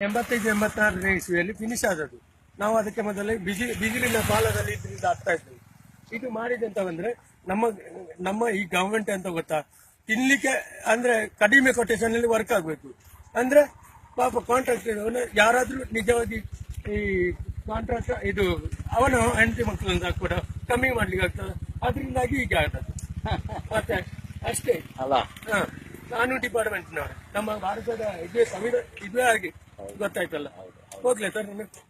ಎಂಬತ್ತೈದು ಎಂಬತ್ತಾರನೇ ಇಸ್ವಿಯಲ್ಲಿ ಫಿನಿಶ್ ಆದದ್ದು. ನಾವು ಅದಕ್ಕೆ ಮೊದಲೇ ಬಿಜಿ ಬಿಜಿಲಿನ ಬಾಲದಲ್ಲಿ ಇದರಿಂದ ಆಗ್ತಾ ಇದ್ವಿ. ಇದು ಮಾಡಿದೆ ಅಂತ ಬಂದರೆ ನಮ್ಮ ನಮ್ಮ ಈ ಗವರ್ಮೆಂಟ್ ಅಂತ ಗೊತ್ತಾ? ತಿನ್ನಲಿಕ್ಕೆ ಅಂದ್ರೆ ಕಡಿಮೆ ಕೊಟೇಶನಲ್ಲಿ ವರ್ಕ್ ಆಗಬೇಕು. ಅಂದ್ರೆ ಪಾಪ ಕಾಂಟ್ರಾಕ್ಟರ್ ಯಾರಾದ್ರೂ ನಿಜವಾಗಿ ಈ ಕಾಂಟ್ರಾಕ್ಟ್ ಇದು ಅವನ ಹೆಂಡತಿ ಮಕ್ಕಳನ್ನ ಕೂಡ ಕಮ್ಮಿ ಮಾಡ್ಲಿಕ್ಕೆ ಆಗ್ತದೆ. ಅದರಿಂದಾಗಿ ಈಗ ಆಗ್ತದೆ ಮತ್ತೆ ಅಷ್ಟೇ. ಅಲ್ಲ. ನಾನು ಕಾನೂನು ಡಿಪಾರ್ಟ್ಮೆಂಟ್ನವರು ನಮ್ಮ ಭಾರತದ ಇದೇ ಸಂವಿಧಾನ ಇದೇ ಆಗಿ ಗೊತ್ತಾಯ್ತಲ್ಲ? ಹೋಗ್ಲಿ ಸರ್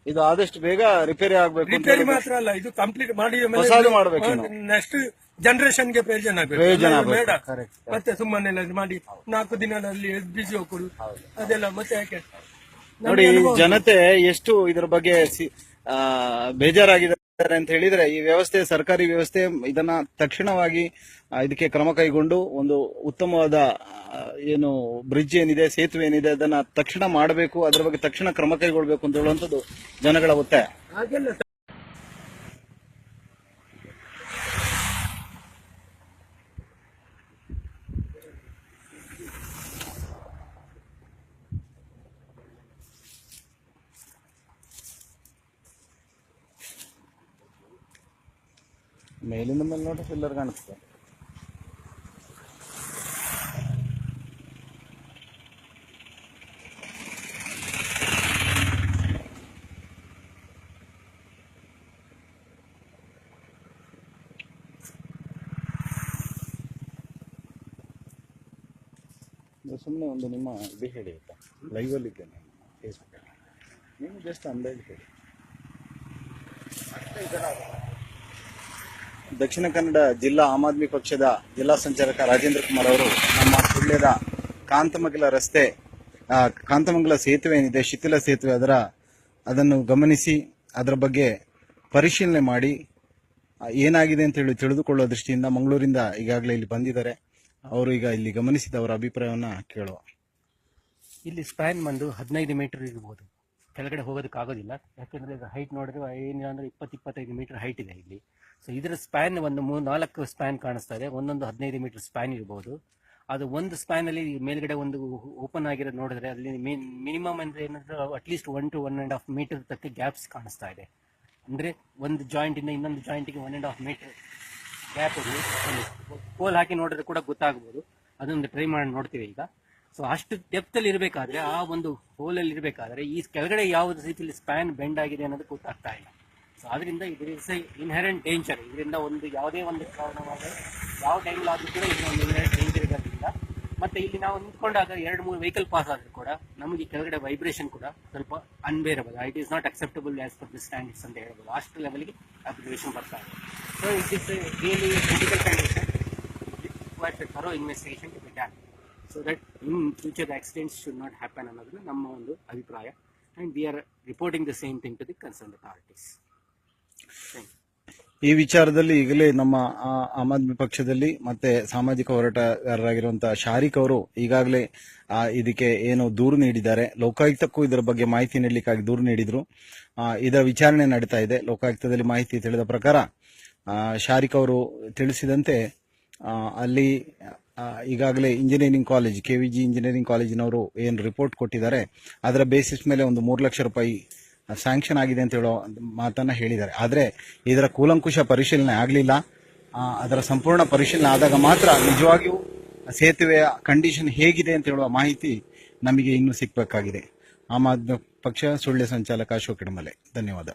ಇದು ಆದಷ್ಟು ಬೇಗ ರಿಪೇರಿ ಆಗ್ಬೇಕು ಅಂತ ರಿಪೇರಿ ಮಾತ್ರ ಅಲ್ಲ ಇದು ಕಂಪ್ಲೀಟ್ ಮಾಡಿ ಹೊಸಾದು ಮಾಡ್ಬೇಕು ಇನ್ನು. ನೆಕ್ಸ್ಟ್ ಜನರೇಷನ್ಗೆ ಪ್ರಯೋಜನ ಆಗ್ಬೇಕು. ಪ್ರಯೋಜನ ಎಲ್ಲ ಆಗ್ಬೇಕು. ಬೇಡ. Correct. ಮತ್ತೆ ಸುಮ್ಮನೆ ಎಲ್ಲ ಮಾಡಿ ನಾಲ್ಕು ದಿನದಲ್ಲಿ ಬಿಸಿ ಹೋಗುದು ಅದೆಲ್ಲ ಮತ್ತೆ ಯಾಕೆ? ನೋಡಿ ಜನತೆ ಎಷ್ಟು ಇದ್ರ ಬಗ್ಗೆ ಸಿ- ಆ, ಬೇಜಾರಾಗಿದ್ದಾರೆ ಅಂತ ಹೇಳಿದ್ರೆ ಈ ವ್ಯವಸ್ಥೆ, ಸರ್ಕಾರಿ ವ್ಯವಸ್ಥೆ ಇದನ್ನ ತಕ್ಷಣವಾಗಿ ಇದಕ್ಕೆ ಕ್ರಮ ಕೈಗೊಂಡು ಒಂದು ಉತ್ತಮವಾದ ಏನು ಬ್ರಿಡ್ಜ್ ಏನಿದೆ, ಸೇತುವೆ ಏನಿದೆ, ಅದನ್ನ ತಕ್ಷಣ ಮಾಡಬೇಕು, ಅದರ ಬಗ್ಗೆ ತಕ್ಷಣ ಕ್ರಮ ಕೈಗೊಳ್ಬೇಕು ಅಂತ ಹೇಳುವಂತದ್ದು ಜನಗಳ ಒತ್ತಾಯ. ಮೇಲಿಂದ ಮೇಲೆ ನೋಡ್ರಿ ಪಿಲ್ಲರ್ ಕಾಣಿಸ್ತದೆ ಸುಮ್ಮನೆ ಒಂದು ನಿಮ್ಮ ಇದು ಹೇಳಿ ಆಯ್ತಾ? ಲೈವ್ ಅಲ್ಲಿ ಇದ್ದೇನೆ ಫೇಸ್ಬುಕ್ ನೀವು ಜಸ್ಟ್ ಅಂದಾಜು ಹೇಳಿ? ದಕ್ಷಿಣ ಕನ್ನಡ ಜಿಲ್ಲಾ ಆಮ್ ಆದ್ಮಿ ಪಕ್ಷದ ಜಿಲ್ಲಾ ಸಂಚಾಲಕ ರಾಜೇಂದ್ರ ಕುಮಾರ್ ಅವರು ನಮ್ಮ ಸುಳ್ಯದ ಕಾಂತಮಂಗಲ ರಸ್ತೆ ಕಾಂತಮಂಗಲ ಸೇತುವೆ ಏನಿದೆ, ಶಿಥಿಲ ಸೇತುವೆ ಅದರ, ಅದನ್ನು ಗಮನಿಸಿ, ಅದರ ಬಗ್ಗೆ ಪರಿಶೀಲನೆ ಮಾಡಿ ಏನಾಗಿದೆ ಅಂತ ಹೇಳಿ ತಿಳಿದುಕೊಳ್ಳುವ ದೃಷ್ಟಿಯಿಂದ ಮಂಗಳೂರಿಂದ ಈಗಾಗಲೇ ಇಲ್ಲಿ ಬಂದಿದ್ದಾರೆ. ಅವರು ಈಗ ಇಲ್ಲಿ ಗಮನಿಸಿದ ಅವರ ಅಭಿಪ್ರಾಯವನ್ನ ಕೇಳುವ. ಇಲ್ಲಿ ಸ್ಪ್ಯಾನ್ ಬಂದು ಹದಿನೈದು ಮೀಟರ್ ಇರ್ಬೋದು. ಕೆಳಗಡೆ ಹೋಗೋದಕ್ಕಾಗೋದಿಲ್ಲ. ಯಾಕೆಂದರೆ ಹೈಟ್ ನೋಡಿದ್ರೆ ಏನಿಲ್ಲ ಅಂದ್ರೆ ಇಪ್ಪತ್ತು, ಇಪ್ಪತ್ತೈದು ಮೀಟರ್ ಹೈಟ್ ಇದೆ ಇಲ್ಲಿ. ಸೊ ಇದರ ಸ್ಪ್ಯಾನ್ ಒಂದು ಮೂರು ನಾಲ್ಕು ಸ್ಪ್ಯಾನ್ ಕಾಣಿಸ್ತಾ ಇದೆ ಒಂದೊಂದು ಹದಿನೈದು ಮೀಟರ್ ಸ್ಪ್ಯಾನ್ ಇರ್ಬೋದು. ಅದು ಒಂದು ಸ್ಪ್ಯಾನ್ ಅಲ್ಲಿ ಮೇಲ್ಗಡೆ ಒಂದು ಓಪನ್ ಆಗಿರೋದು ನೋಡಿದ್ರೆ ಅಲ್ಲಿ ಮಿನಿಮಮ್ ಅಂದ್ರೆ ಏನಂದ್ರೆ at least one to one and half meter ತಕ್ಕ ಗ್ಯಾಪ್ಸ್ ಕಾಣಿಸ್ತಾ ಇದೆ. ಅಂದ್ರೆ ಒಂದು ಜಾಯಿಂಟ್ ಇಂದ ಇನ್ನೊಂದು ಜಾಯಿಂಟಿಗೆ one and half meter gap ಇದೆ. ಕೋಲ್ ಹಾಕಿ ನೋಡಿದ್ರೆ ಕೂಡ ಗೊತ್ತಾಗ್ಬೋದು. ಅದೊಂದು ಟ್ರೈ ಮಾಡಿ ನೋಡ್ತೀವಿ ಈಗ. ಸೊ ಅಷ್ಟು ಡೆಪ್ತ್ ಅಲ್ಲಿ ಇರಬೇಕಾದ್ರೆ, ಆ ಒಂದು ಹೋಲ್ ಅಲ್ಲಿ ಇರಬೇಕಾದ್ರೆ ಈ ಕೆಳಗಡೆ ಯಾವ ರೀತಿಯಲ್ಲಿ ಸ್ಪ್ಯಾನ್ ಬೆಂಡ್ ಆಗಿದೆ ಅನ್ನೋದು ಗೊತ್ತಾಗ್ತಾ ಇಲ್ಲ. ಸೊ ಅದರಿಂದ ಇದ್ರ ಇಸ್ ಇನ್ಹೆರೆಂಟ್ ಡೇಂಜರ್ ಇದರಿಂದ ಒಂದು ಯಾವುದೇ ಒಂದು ಕಾರಣವಾದ ಯಾವ ಟೈಮಲ್ಲಾದ್ರೂ ಕೂಡ ಇದು ಒಂದು ಇನ್ಹೆರೆಂಟ್ ಡೇಂಜರ್ ಇರೋದ್ರಿಂದ. ಮತ್ತೆ ಇಲ್ಲಿ ನಾವು ನಿಂತ್ಕೊಂಡಾಗ ಎರಡು ಮೂರು ವೆಹಿಕಲ್ ಪಾಸ್ ಆದ್ರೂ ಕೂಡ ನಮಗೆ ಕೆಳಗಡೆ ವೈಬ್ರೇಷನ್ ಕೂಡ ಸ್ವಲ್ಪ unbearable it is not acceptable as per the standards ಅಂತ ಹೇಳ್ಬೋದು. ಅಷ್ಟು ಲೆವೆಲ್ಗೆ ಅಪ್ಲಿಕೇಶನ್ ಬರ್ತಾ ಇದೆ. So it is really critical condition requires thorough investigation to be done so that in future accidents should not happen ಅನ್ನೋದನ್ನ ನಮ್ಮ ಒಂದು ಅಭಿಪ್ರಾಯ. And we are reporting the same thing to the concern authorities. ಈ ವಿಚಾರದಲ್ಲಿ ಈಗಲೇ ನಮ್ಮ ಆಮ್ ಆದ್ಮಿ ಪಕ್ಷದಲ್ಲಿ ಮತ್ತೆ ಸಾಮಾಜಿಕ ಹೋರಾಟಗಾರರಾಗಿರುವಂತಹ ಶಾರಿಕ್ ಅವರು ಈಗಾಗಲೇ ಇದಕ್ಕೆ ಏನು ದೂರು ನೀಡಿದ್ದಾರೆ. ಲೋಕಾಯುಕ್ತಕ್ಕೂ ಇದರ ಬಗ್ಗೆ ಮಾಹಿತಿ ನೀಡಲಿಕ್ಕಾಗಿ ದೂರು ನೀಡಿದ್ರು. ಇದರ ವಿಚಾರಣೆ ನಡೀತಾ ಇದೆ. ಲೋಕಾಯುಕ್ತದಲ್ಲಿ ಮಾಹಿತಿ ತಿಳಿದ ಪ್ರಕಾರ ಶಾರಿಕ್ ಅವರು ತಿಳಿಸಿದಂತೆ ಅಲ್ಲಿ ಈಗಾಗಲೇ ಇಂಜಿನಿಯರಿಂಗ್ ಕಾಲೇಜ್ ಕೆವಿಜಿ ಇಂಜಿನಿಯರಿಂಗ್ ಕಾಲೇಜಿನವರು ಏನು ರಿಪೋರ್ಟ್ ಕೊಟ್ಟಿದ್ದಾರೆ, ಅದರ ಬೇಸಿಸ್ ಮೇಲೆ ಒಂದು ಮೂರು ಲಕ್ಷ ರೂಪಾಯಿ ಸ್ಯಾಂಕ್ಷನ್ ಆಗಿದೆ ಅಂತ ಹೇಳೋ ಮಾತನ್ನ ಹೇಳಿದ್ದಾರೆ. ಆದರೆ ಇದರ ಕೂಲಂಕುಷ ಪರಿಶೀಲನೆ ಆಗಲಿಲ್ಲ. ಅದರ ಸಂಪೂರ್ಣ ಪರಿಶೀಲನೆ ಆದಾಗ ಮಾತ್ರ ನಿಜವಾಗಿಯೂ ಸೇತುವೆಯ ಕಂಡೀಷನ್ ಹೇಗಿದೆ ಅಂತ ಹೇಳುವ ಮಾಹಿತಿ ನಮಗೆ ಇನ್ನೂ ಸಿಗಬೇಕಾಗಿದೆ. ಆಮ್ ಆದ್ಮಿ ಪಕ್ಷ ಸುಳ್ಯ ಸಂಚಾಲಕ ಅಶೋಕ್ ಇಡಮಲೆ. ಧನ್ಯವಾದ.